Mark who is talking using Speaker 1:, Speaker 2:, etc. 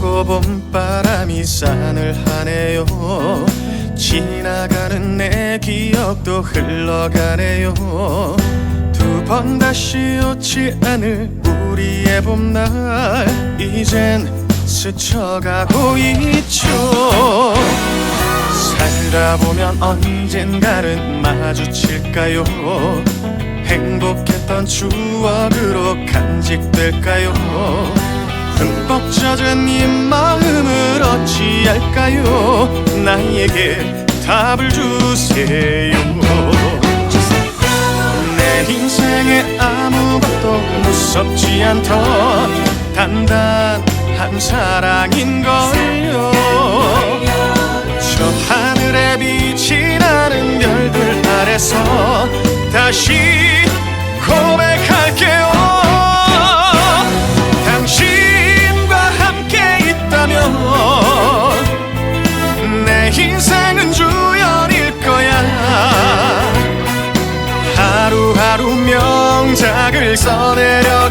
Speaker 1: 또 봄바람이 산을 하네요. 지나가는 내 기억도 흘러가네요. 두 번 다시 오지 않을 우리의 봄날 이젠 스쳐가고 있죠. 살다 보면 언젠가는 마주칠까요? 행복했던 추억으로 간직될까요 흠뻑 젖은 이 마음을 어찌할까요? 나에게 답을 주세요. 내 인생에 아무것도 무섭지 않던 단단한 사랑인 걸요. 저 하늘에 빛이 나는 별들 아래서 다시 내 인생은 주연일 거야. 하루하루 명작을 써내려